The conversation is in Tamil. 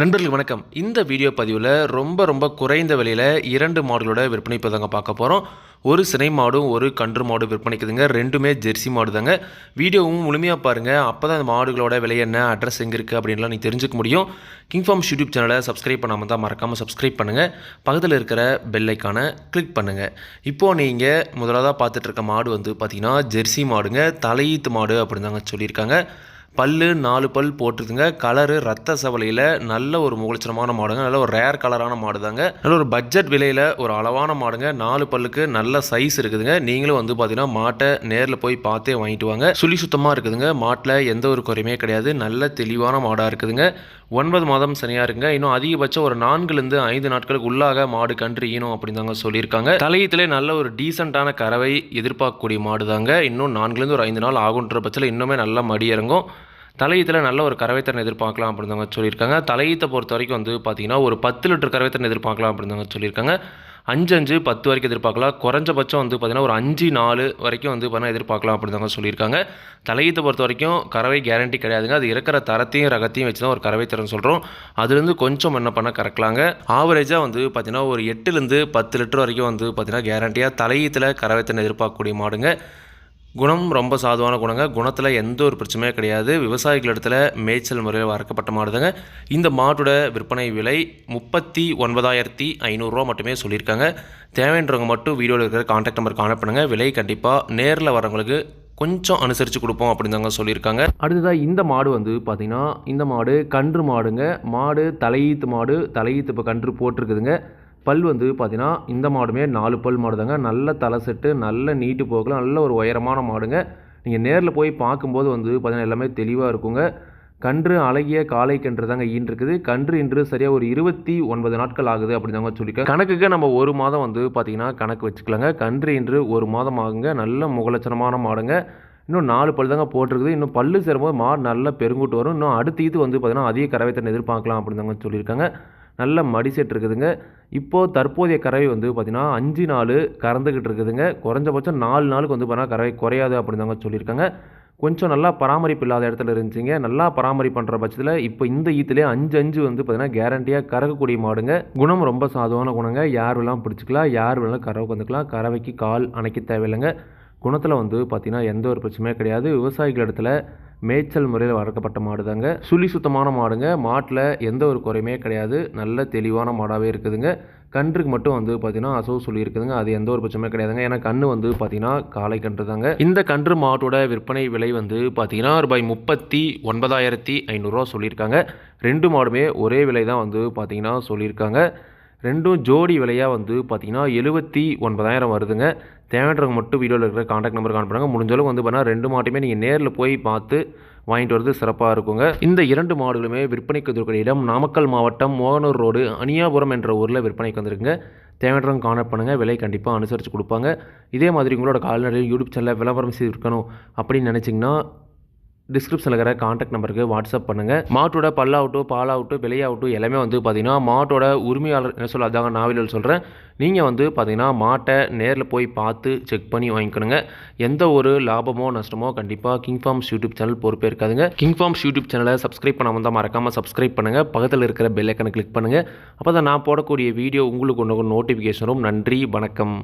நண்பர்களுக்கு வணக்கம். இந்த வீடியோ பதிவில் ரொம்ப ரொம்ப குறைந்த விலையில் இரண்டு மாடுகளோட விற்பனை இப்போ தாங்க பார்க்க போகிறோம் ஒரு சினை மாடும் ஒரு கன்று மாடும் விற்பனைக்குதுங்க. ரெண்டுமே ஜெர்சி மாடு தாங்க வீடியோவும் முழுமையாக பாருங்கள் அப்போ தான் அந்த மாடுகளோட விலை என்ன அட்ரஸ் எங்கே இருக்குது அப்படின்லாம் நீ தெரிஞ்சுக்க முடியும். கிங்ஃபார்ம் யூடியூப் சேனலை சப்ஸ்கிரைப் பண்ணாமல் தான் மறக்காமல் சப்ஸ்கிரைப் பண்ணுங்கள் பக்கத்தில் இருக்கிற பெல்லைக்கானை கிளிக் பண்ணுங்கள் இப்போது நீங்கள் முதலாக பார்த்துட்டு இருக்க மாடு வந்து பார்த்திங்கன்னா ஜெர்சி மாடுங்க. தலையீத்து மாடு அப்படின்னு தாங்க சொல்லியிருக்காங்க. பல்லு நாலு பல் போட்டுருதுங்க கலரு ரத்த சவலையில் நல்ல ஒரு முகலட்சணமான மாடுங்க. நல்ல ஒரு ரேர் கலரான மாடு தாங்க நல்ல ஒரு பட்ஜெட் விலையில் ஒரு அளவான மாடுங்க. நாலு பல்லுக்கு நல்ல சைஸ் இருக்குதுங்க. நீங்களும் வந்து பார்த்தீங்கன்னா மாட்டை நேரில் போய் பார்த்தே வாங்கிட்டு வாங்க. சுழி சுத்தமாக இருக்குதுங்க. மாட்டில் எந்த ஒரு குறையுமே கிடையாது. நல்ல தெளிவான மாடாக இருக்குதுங்க. ஒன்பது மாதம் சனியாக இருக்குங்க. இன்னும் அதிகபட்சம் ஒரு நான்குலேருந்து ஐந்து நாட்களுக்கு உள்ளாக மாடு கன்று ஈனும் அப்படின்னு தாங்க சொல்லியிருக்காங்க. தலையத்திலே நல்ல ஒரு டீசெண்டான கறவை எதிர்பார்க்கக்கூடிய மாடு தாங்க இன்னும் நான்குலேருந்து ஒரு ஐந்து நாள் ஆகுன்ற பட்சத்தில் இன்னுமே நல்லா மடி இறங்கும். தலையீத்தில் நல்ல ஒரு கரவைத்திறன் எதிர்பார்க்கலாம் அப்படின்னு தாங்க சொல்லியிருக்காங்க. தலையீத்தை பொறுத்த வரைக்கும் வந்து பார்த்தீங்கன்னா ஒரு பத்து லிட்டர் கரவைத்திறன் எதிர்பார்க்கலாம் அப்படின்னு சொல்லியிருக்காங்க. அஞ்சு அஞ்சு பத்து வரைக்கும் எதிர்பார்க்கலாம். குறைஞ்சபட்சம் வந்து பார்த்தீங்கன்னா ஒரு அஞ்சு நாலு வரைக்கும் வந்து பார்த்தீங்கன்னா எதிர்பார்க்கலாம் அப்படின்னு தாங்க சொல்லியிருக்காங்க. தலையீத்தை பொறுத்த வரைக்கும் கறவை கேரண்டி கிடையாதுங்க. அது இருக்கிற தரத்தையும் ரகத்தையும் வச்சு தான் ஒரு கறவை திறன் சொல்கிறோம் அதுலேருந்து கொஞ்சம் என்ன பண்ண கறக்கலாங்க. ஆவரேஜாக வந்து பார்த்தீங்கன்னா ஒரு எட்டுலேருந்து பத்து லிட்டர் வரைக்கும் வந்து பார்த்தீங்கன்னா கேரண்டியாக தலையீத்தில் கறவைத்திறன் எதிர்பார்க்கக்கூடிய மாடுங்க. குணம் ரொம்ப சாதுவான குணங்க. குணத்தில் எந்த ஒரு பிரச்சனையும் கிடையாது. விவசாயிகள் இடத்துல மேய்ச்சல் முறையில் வளர்க்கப்பட்ட மாடுதாங்க. இந்த மாட்டோட விற்பனை விலை முப்பத்தி ஒன்பதாயிரத்தி ஐநூறுரூவா மட்டுமே சொல்லியிருக்காங்க. தேவைன்றவங்க மட்டும் வீடியோவில் இருக்கிற கான்டாக்ட் நம்பர் கான்டாக்ட் பண்ணுங்கள் விலை கண்டிப்பாக நேரில் வரவங்களுக்கு கொஞ்சம் அனுசரித்து கொடுப்போம் அப்படின்னு தாங்க சொல்லியிருக்காங்க. அடுத்ததாக இந்த மாடு வந்து பார்த்திங்கன்னா இந்த மாடு கன்று மாடுங்க. மாடு தலையீத்து மாடு. தலையீத்து இப்போ கன்று போட்டிருக்குதுங்க. பல் வந்து பார்த்தீங்கன்னா இந்த மாடுமே நாலு பல் மாடுதாங்க. நல்ல தலை செட்டு நல்ல நீட்டு போக்கில் நல்ல ஒரு உயரமான மாடுங்க. நீங்கள் நேரில் போய் பார்க்கும்போது வந்து பார்த்தீங்கன்னா எல்லாமே தெளிவாக இருக்குங்க. கன்று அழகிய காலை கன்று தாங்க ஈன் இருக்குது கன்று இன்று சரியாக ஒரு இருபத்தி ஒன்பது நாட்கள் ஆகுது அப்படின்னு சொல்லிக்க கணக்குக்கு நம்ம ஒரு மாதம் வந்து பார்த்திங்கன்னா கணக்கு வச்சுக்கலாங்க. கன்று இன்று ஒரு மாதம் ஆகுங்க. நல்ல முகலட்சணமான மாடுங்க. இன்னும் நாலு பல் தாங்க போட்டிருக்குது. இன்னும் பல்லு சேரும்போது மாடு நல்லா பெருங்கூட்டு வரும். இன்னும் அடுத்த இது வந்து பார்த்திங்கன்னா அதிக கறவைத்தன் எதிர்பார்க்கலாம் அப்படின்னு தாங்க சொல்லியிருக்காங்க நல்ல மடி செட் இருக்குதுங்க. இப்போது தற்போதைய கறவை வந்து பார்த்திங்கன்னா அஞ்சு நாள் கறந்துக்கிட்டு இருக்குதுங்க. குறைஞ்சபட்சம் நாலு நாளுக்கு வந்து பார்த்தீங்கன்னா கறவை குறையாது அப்படின்னு தாங்க சொல்லியிருக்காங்க. கொஞ்சம் நல்லா பராமரிப்பு இல்லாத இடத்துல இருந்துச்சுங்க. நல்லா பராமரிப்பு பண்ணுற பட்சத்தில் இப்போ இந்த ஈத்துலேயே அஞ்சு அஞ்சு வந்து பார்த்திங்கன்னா கேரண்டியாக கறக்கக்கூடிய மாடுங்க. குணம் ரொம்ப சாதுவான குணங்க. யார் வேணாலும் பிடிச்சிக்கலாம். யார் வேணாலும் கறவை வந்துக்கலாம். கறவைக்கு கால் அணைக்க தேவையில்லைங்க. குணத்தில் வந்து பார்த்திங்கன்னா எந்த ஒரு பிரச்சனையும் கிடையாது. விவசாயிகள் இடத்துல மேய்ச்சல் முறையில் வளர்க்கப்பட்ட மாடு தாங்க. சுழி சுத்தமான மாடுங்க. மாட்டில் எந்த ஒரு குறையுமே கிடையாது. நல்ல தெளிவான மாடாகவே இருக்குதுங்க. கன்றுக்கு மட்டும் வந்து பார்த்தீங்கன்னா அசவு சொல்லி இருக்குதுங்க. அது எந்த ஒரு பட்சமே கிடையாதுங்க. ஏன்னா கன்று வந்து பார்த்தீங்கன்னா காலை கன்று தாங்க. இந்த கன்று மாட்டோட விற்பனை விலை வந்து பார்த்தீங்கன்னா ரூபாய் முப்பத்தி ஒன்பதாயிரத்தி ஐநூறுரூவா சொல்லியிருக்காங்க. ரெண்டு மாடுமே ஒரே விலை தான் வந்து பார்த்தீங்கன்னா சொல்லியிருக்காங்க. ரெண்டும் ஜோடி விலையாக வந்து பார்த்தீங்கன்னா எழுபத்தி ஒன்பதாயிரம் வருதுங்க. தேவைன்றவங்க மட்டும் வீடியோவில் இருக்கிற காண்டாக்ட் நம்பர் கான் முடிஞ்சளவுக்கு வந்து பார்த்தீங்கன்னா ரெண்டு மாட்டுமே நீங்கள் நேரில் போய் பார்த்து வாங்கிட்டு வரது சிறப்பாக இருக்குங்க. இந்த இரண்டு மாடுகளுமே விற்பனைக்கு வந்திருக்கிற இடம் நாமக்கல் மாவட்டம் மோகனூர் ரோடு அனியாபுரம் என்ற ஊரில் விற்பனைக்கு வந்திருக்குங்க. தேவைன்றவங்க கான்டாக்ட் பண்ணுங்கள் விலை கண்டிப்பாக அனுசரித்து கொடுப்பாங்க. இதே மாதிரி உங்களோட கால்நடை யூடியூப் சேனலில் விளம்பரம் செய்து இருக்கணும் அப்படின்னு நினச்சிங்கன்னா டிஸ்கிரிப்ஷனில் இருக்கிற காண்டாக்ட் நம்பருக்கு வாட்ஸ்அப் பண்ணுங்கள் மாட்டோட பல்லாகட்டும் பாலாகட்டும் விலையாகட்டும் எல்லாமே வந்து பார்த்திங்கன்னா மாட்டோட உரிமையாளர் என்ன சொல்ல அதாங்க நாவலில் சொல்கிறேன் நீங்கள் வந்து பார்த்தீங்கன்னா மாட்டை நேரில் போய் பார்த்து செக் பண்ணி வாங்கிக்கணுங்க. எந்த ஒரு லாபமோ நஷ்டமோ கண்டிப்பாக கிங் ஃபார்ம்ஸ் யூடியூப் சேனல் பொறுப்பே இருக்காதுங்க கிங் ஃபார்ம்ஸ் யூடியூப் சேனலை சப்ஸ்கிரைப் பண்ணாமல் தான் மறக்காமல் சப்ஸ்கிரைப் பண்ணுங்கள் பக்கத்தில் இருக்கிற பெல் ஐக்கனை கிளிக் பண்ணுங்கள் அப்போ தான் நான் போடக்கூடிய வீடியோ உங்களுக்கு ஒன்று நோட்டிஃபிகேஷனும் நன்றி வணக்கம்.